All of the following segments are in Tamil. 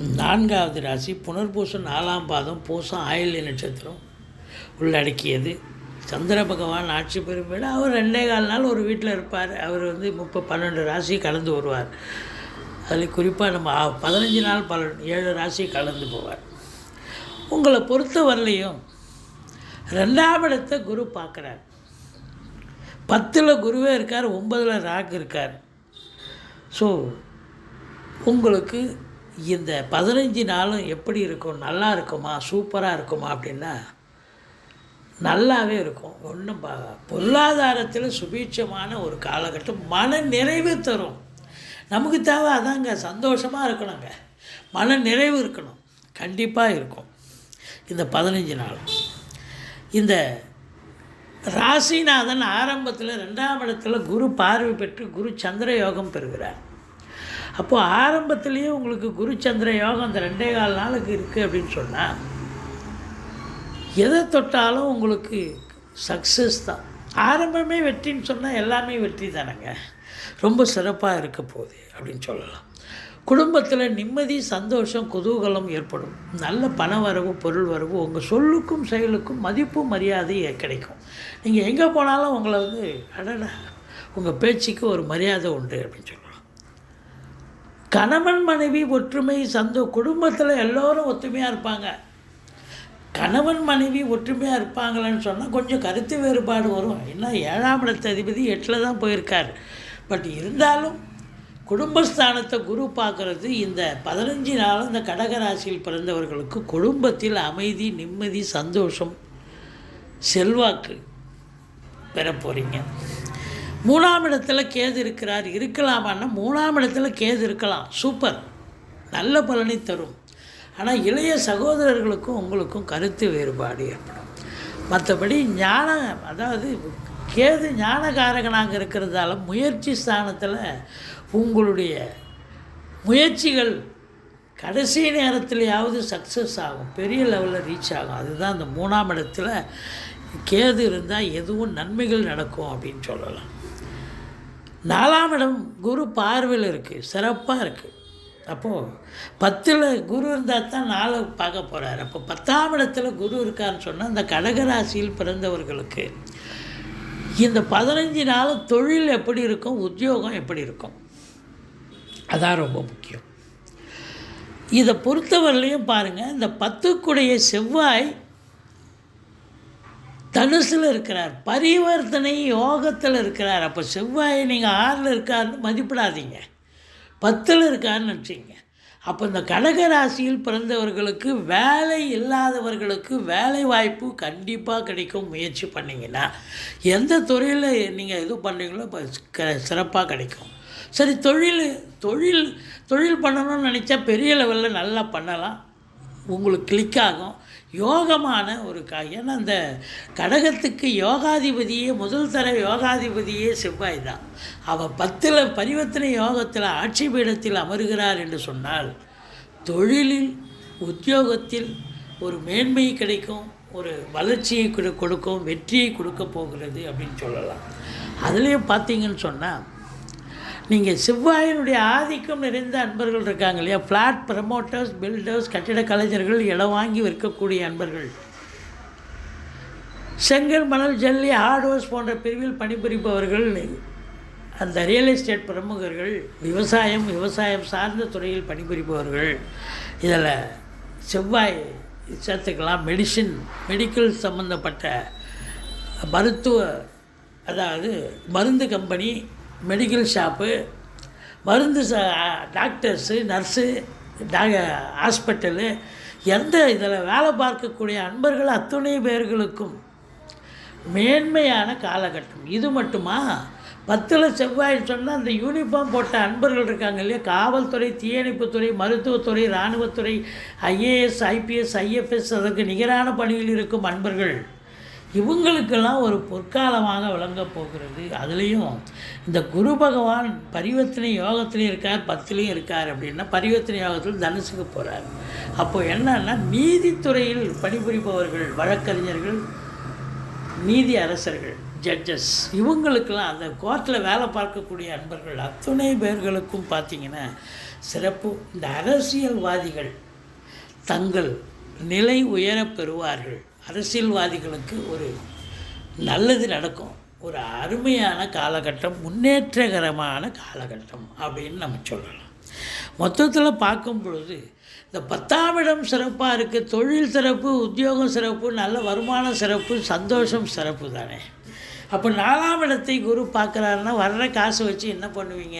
நான்காவது ராசி புனர்பூசம் நாலாம் பாதம் பூசம் ஆயில்ய நட்சத்திரம் உள்ளடக்கியது சந்திர பகவான் ஆட்சி பெறும் அவர் ரெண்டே கால் நாள் ஒரு வீட்டில் இருப்பார். அவர் வந்து முப்ப பன்னெண்டு ராசி கலந்து வருவார். அதில் குறிப்பாக நம்ம பதினஞ்சு நாள் பல ஏழு ராசி கலந்து போவார். உங்களை பொறுத்த வரலையும் ரெண்டாம் இடத்தை குரு பார்க்குறார். பத்தில் குருவே இருக்கார் ஒன்பதில் ராக் இருக்கார். ஸோ உங்களுக்கு இந்த பதினஞ்சு நாளும் எப்படி இருக்கும்? நல்லா இருக்குமா? சூப்பராக இருக்குமா? அப்படின்னா நல்லாவே இருக்கும். ஒன்றும் பொருளாதாரத்தில் சுபீட்சமான ஒரு காலகட்டம் மன நிறைவு தரும். நமக்கு தேவை அதாங்க. சந்தோஷமாக இருக்கணுங்க. மன நிறைவு இருக்கணும். கண்டிப்பாக இருக்கும். இந்த பதினஞ்சு நாள். இந்த ராசிநாதன் ஆரம்பத்தில் ரெண்டாம் இடத்துல குரு பார்வை பெற்று குரு சந்திர யோகம் பெறுகிறார். அப்போது ஆரம்பத்திலேயே உங்களுக்கு குரு சந்திர யோகம் அந்த ரெண்டே கால் நாளுக்கு இருக்குது அப்படின்னு சொன்னால் எதை தொட்டாலும் உங்களுக்கு சக்ஸஸ் தான். ஆரம்பமே வெற்றின்னு சொன்னால் எல்லாமே வெற்றி தானேங்க. ரொம்ப சிறப்பாக இருக்க போகுது அப்படின்னு சொல்லலாம். குடும்பத்தில் நிம்மதி சந்தோஷம் குதூகலம் ஏற்படும். நல்ல பண வரவு பொருள் வரவு உங்கள் சொல்லுக்கும் செயலுக்கும் மதிப்பு மரியாதை கிடைக்கும். நீங்கள் எங்கே போனாலும் உங்களை வந்து அடடா உங்கள் பேச்சுக்கு ஒரு மரியாதை உண்டு அப்படின்னு சொல்லலாம். கணவன் மனைவி ஒற்றுமை சந்தோ குடும்பத்தில் எல்லோரும் ஒற்றுமையாக இருப்பாங்க. கணவன் மனைவி ஒற்றுமையாக இருப்பாங்களேன்னு சொன்னால் கொஞ்சம் கருத்து வேறுபாடு வரும். ஏன்னா ஏழாம் இடத்த அதிபதி எட்டில் தான் போயிருக்கார். பட் இருந்தாலும் குடும்பஸ்தானத்தை குரு பார்க்குறது இந்த பதினஞ்சு நாளும் இந்த கடகராசியில் பிறந்தவர்களுக்கு குடும்பத்தில் அமைதி நிம்மதி சந்தோஷம் செல்வாக்கு பெற போகிறீங்க மூணாம் இடத்துல கேது இருக்கிறார் இருக்கலாமான்னா மூணாம் இடத்துல கேது இருக்கலாம். சூப்பர். நல்ல பலனை தரும். ஆனால் இளைய சகோதரர்களுக்கும் உங்களுக்கும் கருத்து வேறுபாடு ஏற்படும். மற்றபடி ஞான அதாவது கேது ஞானகாரகனாக இருக்கிறதால முயற்சி ஸ்தானத்தில் உங்களுடைய முயற்சிகள் கடைசி நேரத்திலேயாவது சக்ஸஸ் ஆகும். பெரிய லெவலில் ரீச் ஆகும். அதுதான் அந்த மூணாம் இடத்துல கேது இருந்தால் எதுவும் நன்மைகள் நடக்கும் அப்படின்னு சொல்லலாம். நாலாம் இடம் குரு பார்வையில் இருக்குது சிறப்பாக இருக்குது அப்போது பத்தில் குரு இருந்தால் தான் நாலு பார்க்க போகிறார் அப்போ பத்தாம் இடத்துல குரு இருக்கான்னு சொன்னால் இந்த கடகராசியில் பிறந்தவர்களுக்கு இந்த பதினஞ்சு நாள் தொழில் எப்படி இருக்கும் உத்தியோகம் எப்படி இருக்கும்? அதான் ரொம்ப முக்கியம். இதை பொறுத்தவரையிலையும் பாருங்கள் இந்த பத்துக்குடைய செவ்வாய் தனுசில் இருக்கிறார் பரிவர்த்தனை யோகத்தில் இருக்கிறார். அப்போ செவ்வாயை நீங்கள் ஆறில் இருக்காருன்னு மதிப்பிடாதீங்க. பத்தில் இருக்காருன்னு நினச்சிங்க. அப்போ இந்த கடக ராசியில் பிறந்தவர்களுக்கு வேலை இல்லாதவர்களுக்கு வேலை வாய்ப்பு கண்டிப்பாக கிடைக்கும். முயற்சி பண்ணிங்கன்னா எந்த துறையில் நீங்கள் இது பண்ணுறீங்களோ இப்போ க- சிறப்பாக கிடைக்கும். சரி தொழில் தொழில் தொழில் பண்ணணும்னு நினச்சா பெரிய லெவலில் நல்லா பண்ணலாம். உங்களுக்கு கிளிக் ஆகும். யோகமான ஒரு காய். ஏன்னா அந்த கடகத்துக்கு யோகாதிபதியே முதல் தர யோகாதிபதியே செவ்வாய் தான். அவர் பத்தில் பரிவர்த்தனை யோகத்தில் ஆட்சி பீடத்தில் அமருகிறார் என்று சொன்னால் தொழிலில் உத்தியோகத்தில் ஒரு மேன்மை கிடைக்கும் ஒரு வளர்ச்சியை கொடு- கொடுக்கும் வெற்றியை கொடுக்க போகிறது அப்படின்னு சொல்லலாம். அதுலேயும் பார்த்தீங்கன்னு சொன்னால் நீங்கள் செவ்வாயினுடைய ஆதிக்கம் நிறைந்த அன்பர்கள் இருக்காங்க இல்லையா? ஃப்ளாட் ப்ரமோட்டர்ஸ் பில்டர்ஸ் கட்டிட கலைஞர்கள் இடம் வாங்கி விற்கக்கூடிய அன்பர்கள். செங்கல் மணல் ஜல்லி ஹார்ட்வேர்ஸ் போன்ற பிரிவில் பணிபுரிபவர்கள் அந்த ரியல் எஸ்டேட் பிரமுகர்கள் விவசாயம் விவசாயம் சார்ந்த துறையில் பணிபுரிபவர்கள். இதில் செவ்வாய் சேர்த்துக்கலாம். மெடிசின் மெடிக்கல் சம்மந்தப்பட்ட மருத்துவ அதாவது மருந்து கம்பெனி மெடிக்கல் ஷாப்பு மருந்து டாக்டர்ஸு நர்ஸு டாக ஹாஸ்பிட்டலு எந்த இதில் வேலை பார்க்கக்கூடிய அன்பர்கள் அத்துணை பேர்களுக்கும் மேன்மையான காலகட்டம். இது மட்டுமா? பத்தில் செவ்வாய் சொன்னால் அந்த யூனிஃபார்ம் போட்ட அன்பர்கள் இருக்காங்க இல்லையா? காவல்துறை தீயணைப்புத்துறை மருத்துவத்துறை இராணுவத்துறை ஐஏஎஸ் ஐபிஎஸ் ஐஎஃப்எஸ் அதற்கு நிகரான பணியில் இருக்கும் அன்பர்கள். இவங்களுக்கெல்லாம் ஒரு பொற்காலமாக விளங்கப் போகிறது. அதுலேயும் இந்த குரு பகவான் பரிவர்த்தனை யோகத்திலையும் இருக்கார் பத்துலேயும் இருக்கார் அப்படின்னா பரிவர்த்தனை யோகத்தில் தனுசுக்கு போகிறார் அப்போது என்னன்னா நீதித்துறையில் பணிபுரிபவர்கள் வழக்கறிஞர்கள் நீதி அரசர்கள் ஜட்ஜஸ் இவங்களுக்கெல்லாம் அந்த கோர்ட்டில் வேலை பார்க்கக்கூடிய அன்பர்கள் அத்துணை பேர்களுக்கும் பார்த்தீங்கன்னா சிறப்பு. இந்த அரசியல்வாதிகள் தங்கள் நிலை உயரப் பெறுவார்கள். அரசியல்வாதிகளுக்கு ஒரு நல்லது நடக்கும். ஒரு அருமையான காலகட்டம் முன்னேற்றகரமான காலகட்டம் அப்படின்னு நம்ம சொல்லலாம். மொத்தத்தில் பார்க்கும் பொழுது இந்த பத்தாம் இடம் சிறப்பாக இருக்குது தொழில் சிறப்பு உத்தியோகம் சிறப்பு நல்ல வருமானம் சிறப்பு சந்தோஷம் சிறப்பு தானே. அப்போ நாலாம் இடத்தை குரு பார்க்குறாருன்னா வர்ற காசு வச்சு என்ன பண்ணுவீங்க?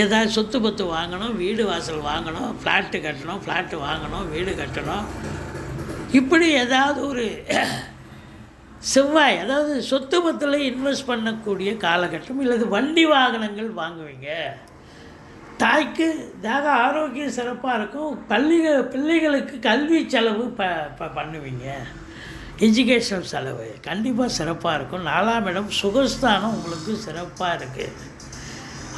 ஏதாவது சொத்து பத்து வாங்கணும் வீடு வாசல் வாங்கணும் ஃப்ளாட்டு கட்டணும் ஃப்ளாட்டு வாங்கணும் வீடு கட்டணும். இப்படி ஏதாவது ஒரு செவ்வாய் அதாவது சொத்து பத்தில் இன்வெஸ்ட் பண்ணக்கூடிய காலகட்டம் இல்லது வண்டி வாகனங்கள் வாங்குவீங்க. தாய்க்கு தேக ஆரோக்கியம் சிறப்பாக இருக்கும். பள்ளிகள் பிள்ளைகளுக்கு கல்வி செலவு ப ப பண்ணுவீங்க. எஜுகேஷன் செலவு கண்டிப்பாக சிறப்பாக இருக்கும். நாலாம் இடம் சுகஸ்தானம் உங்களுக்கு சிறப்பாக இருக்குது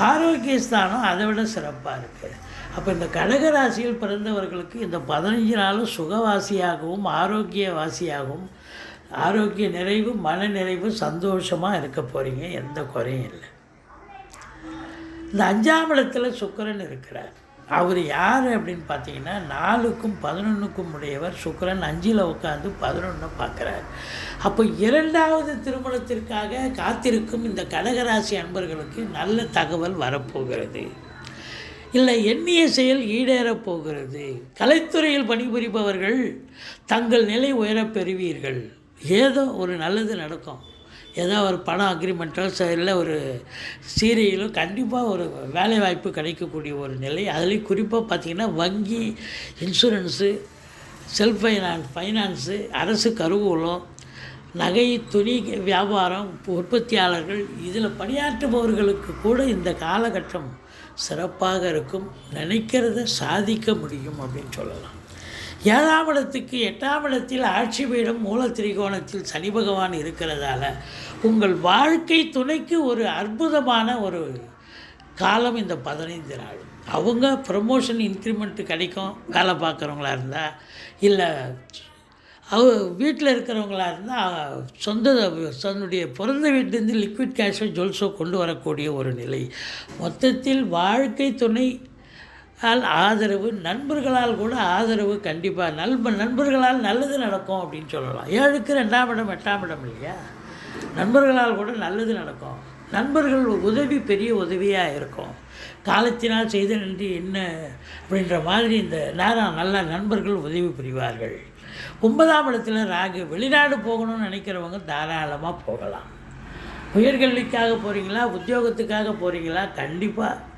ஆரோக்கிய ஸ்தானம் அதை விட சிறப்பாக இருக்குது அப்போ இந்த கடகராசியில் பிறந்தவர்களுக்கு இந்த பதினஞ்சு நாளும் சுகவாசியாகவும் ஆரோக்கியவாசியாகவும் ஆரோக்கிய நிறைவு மன நிறைவு சந்தோஷமாக இருக்க போகிறீங்க எந்த குறையும் இல்லை. இந்த அஞ்சாம் இடத்தில் சுக்கரன் இருக்கிறார். அவர் யார் அப்படின்னு பார்த்தீங்கன்னா நாலுக்கும் பதினொன்றுக்கும் உடையவர் சுக்கரன். அஞ்சில் உட்காந்து பதினொன்று பார்க்குறார். அப்போ இரண்டாவது திருமணத்திற்காக காத்திருக்கும் இந்த கடகராசி அன்பர்களுக்கு நல்ல தகவல் வரப்போகிறது. இல்லை எண்ணிய செயல் ஈடேறப் போகிறது. கலைத்துறையில் பணிபுரிபவர்கள் தங்கள் நிலை உயரப் பெறுவீர்கள். ஏதோ ஒரு நல்லது நடக்கும். ஏதோ ஒரு படம் அக்ரிமெண்ட்டோ இல்லை ஒரு சீரியலோ கண்டிப்பாக ஒரு வேலைவாய்ப்பு கிடைக்கக்கூடிய ஒரு நிலை. அதுலேயும் குறிப்பாக பார்த்திங்கன்னா வங்கி இன்சூரன்ஸு செல்ஃப் ஃபைனான்ஸ் ஃபைனான்ஸு அரசு கருவூலம் நகை துணி வியாபாரம் உற்பத்தியாளர்கள் இதில் பணியாற்றுபவர்களுக்கு கூட இந்த காலகட்டம் சிறப்பாக இருக்கும். நினைக்கிறத சாதிக்க முடியும் அப்படின்னு சொல்லலாம். ஏழாம் இடத்துக்கு எட்டாம் இடத்தில் ஆட்சி பீடம் மூல திரிகோணத்தில் சனி பகவான் இருக்கிறதால உங்கள் வாழ்க்கை துணைக்கு ஒரு அற்புதமான ஒரு காலம் இந்த பதினைந்து நாள். அவங்க ப்ரமோஷன் இன்க்ரிமெண்ட்டு கிடைக்கும் வேலை பார்க்குறவங்களா இருந்தால் இல்லை அவ வீட்டில் இருக்கிறவங்களா இருந்தால் சொந்த தன்னுடைய பிறந்த வீட்டிலேருந்து லிக்விட் கேஷோ ஜுவல்ஸோ கொண்டு வரக்கூடிய ஒரு நிலை. மொத்தத்தில் வாழ்க்கை துணை ஆல் ஆதரவு நண்பர்களால் கூட ஆதரவு கண்டிப்பாக நண்ப நண்பர்களால் நல்லது நடக்கும் அப்படின்னு சொல்லலாம். ஏழுக்கு ரெண்டாம் இடம் எட்டாம் இடம் இல்லையா? நண்பர்களால் கூட நல்லது நடக்கும். நண்பர்கள் உதவி பெரிய உதவியாக இருக்கும். காலத்தினால் செய்த நன்றி என்ன அப்படின்ற மாதிரி இந்த நேரம் நல்ல நண்பர்கள் உதவி புரிவார்கள். ஒன்பதாம் இடத்துல ராகு. வெளிநாடு போகணும்னு நினைக்கிறவங்க தாராளமாக போகலாம். உயர்கல்விக்காக போகிறீங்களா உத்தியோகத்துக்காக போகிறீங்களா கண்டிப்பாக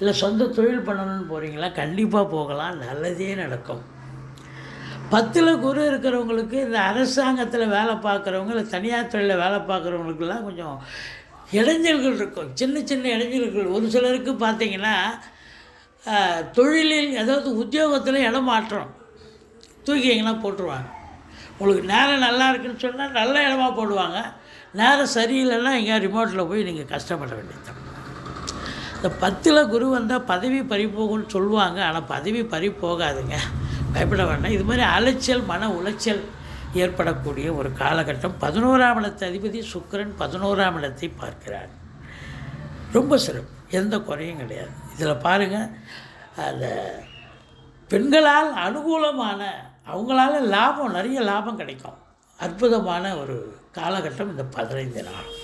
இல்லை சொந்த தொழில் பண்ணணும்னு போகிறீங்களா கண்டிப்பாக போகலாம். நல்லதே நடக்கும். பத்தில் குரு இருக்கிறவங்களுக்கு இந்த அரசாங்கத்தில் வேலை பார்க்குறவங்க இல்லை தனியார் துறையில் வேலை பார்க்குறவங்களுக்கெல்லாம் கொஞ்சம் இடைஞ்சல்கள் இருக்கும். சின்ன சின்ன இடைஞ்சல்கள். ஒரு சிலருக்கு பார்த்தீங்கன்னா தொழிலில் அதாவது உத்தியோகத்தில் இடம் மாற்றம் தூக்கி எங்கன்னா போட்டுருவாங்க. உங்களுக்கு நேரம் நல்லா இருக்குன்னு சொன்னால் நல்ல இடமா போடுவாங்க. நேரம் சரியில்லைன்னா எங்கேயா ரிமோட்டில் போய் நீங்கள் கஷ்டப்பட வேண்டியது இந்த பத்தில் குரு வந்தால் பதவி பறி போகும்னு சொல்லுவாங்க ஆனால் பதவி பறி போகாதுங்க. பயப்பட வேண்டாம். இது மாதிரி அலைச்சல் மன உளைச்சல் ஏற்படக்கூடிய ஒரு காலகட்டம். பதினோராம் இடத்து அதிபதி சுக்கிரன் பதினோராம் இடத்தை பார்க்கிறார். ரொம்ப சிறப்பு. எந்த குறையும் கிடையாது. இதில் பாருங்கள் அந்த பெண்களால் அனுகூலமான அவங்களால லாபம் நிறைய லாபம் கிடைக்கும். அற்புதமான ஒரு காலகட்டம் இந்த பதினைந்து நாள்.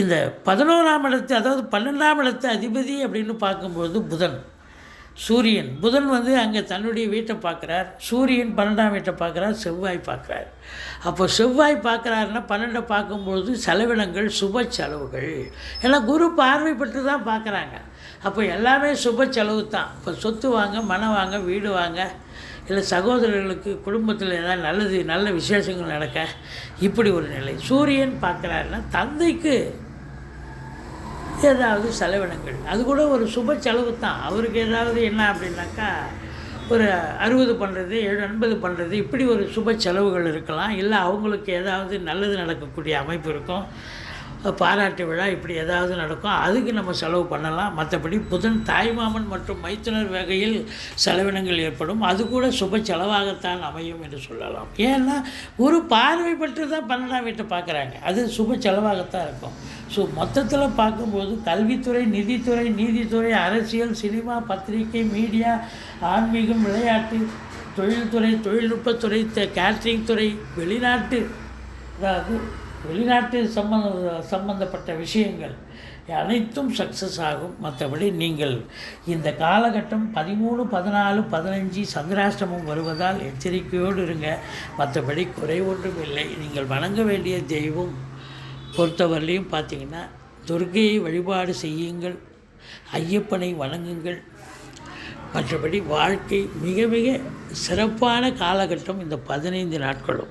இந்த பதினோராம் இடத்து அதாவது பன்னெண்டாம் இடத்து அதிபதி அப்படின்னு பார்க்கும்பொழுது புதன். சூரியன். புதன் வந்து அங்கே தன்னுடைய வீட்டை பார்க்குறார். சூரியன் பன்னெண்டாம் வீட்டை பார்க்குறார் செவ்வாய் பார்க்குறார். அப்போ செவ்வாய் பார்க்குறாருன்னா பன்னெண்டை பார்க்கும்பொழுது செலவினங்கள் சுப செலவுகள். எல்லாம் குரு பார்வைப்பட்டு தான் பார்க்குறாங்க. அப்போ எல்லாமே சுப செலவு தான் இப்போ சொத்து வாங்க மனம் வாங்க வீடு வாங்க இல்லை சகோதரர்களுக்கு குடும்பத்தில் ஏதாவது நல்லது நல்ல விசேஷங்கள் நடக்க இப்படி ஒரு நிலை. சூரியன் பார்க்குறாருன்னா தந்தைக்கு ஏதாவது செலவினங்கள். அது கூட ஒரு சுப செலவு தான். அவருக்கு ஏதாவது என்ன அப்படின்னாக்கா ஒரு அறுபது பண்ணுறது ஏழு எண்பது பண்ணுறது இப்படி ஒரு சுப செலவுகள் இருக்கலாம். இல்லை அவங்களுக்கு ஏதாவது நல்லது நடக்கக்கூடிய அமைப்பு இருக்கும். பாராட்டு விழா இப்படி ஏதாவது நடக்கும் அதுக்கு நம்ம செலவு பண்ணலாம். மற்றபடி புதன் தாய்மாமன் மற்றும் மைத்துனர் வகையில் செலவினங்கள் ஏற்படும். அது கூட சுப செலவாகத்தான் அமையும் என்று சொல்லலாம். ஏன்னா ஒரு பார்வை பற்றி தான் பன்னெண்டாம் வீட்டை பார்க்குறாங்க. அது சுப செலவாகத்தான் இருக்கும். ஸோ மொத்தத்தில் பார்க்கும்போது கல்வித்துறை நிதித்துறை நீதித்துறை அரசியல் சினிமா பத்திரிகை மீடியா ஆன்மீகம் விளையாட்டு தொழில்துறை தொழில்நுட்பத்துறை கேட்ரிங் துறை வெளிநாட்டு அதாவது வெளிநாட்டு சம்பந்த சம்பந்தப்பட்ட விஷயங்கள் அனைத்தும் சக்ஸஸ் ஆகும். மற்றபடி நீங்கள் இந்த காலகட்டம் பதிமூணு பதினாலு பதினஞ்சு சந்திராஷ்டமம் வருவதால் எச்சரிக்கையோடு இருங்க. மற்றபடி குறை ஒன்றும் இல்லை. நீங்கள் வணங்க வேண்டிய தெய்வம் பொறுத்தவரையிலையும் பார்த்தீங்கன்னா துர்க்கையை வழிபாடு செய்யுங்கள். ஐயப்பனை வணங்குங்கள். மற்றபடி வாழ்க்கை மிக மிக சிறப்பான காலகட்டம் இந்த பதினைந்து நாட்களும்.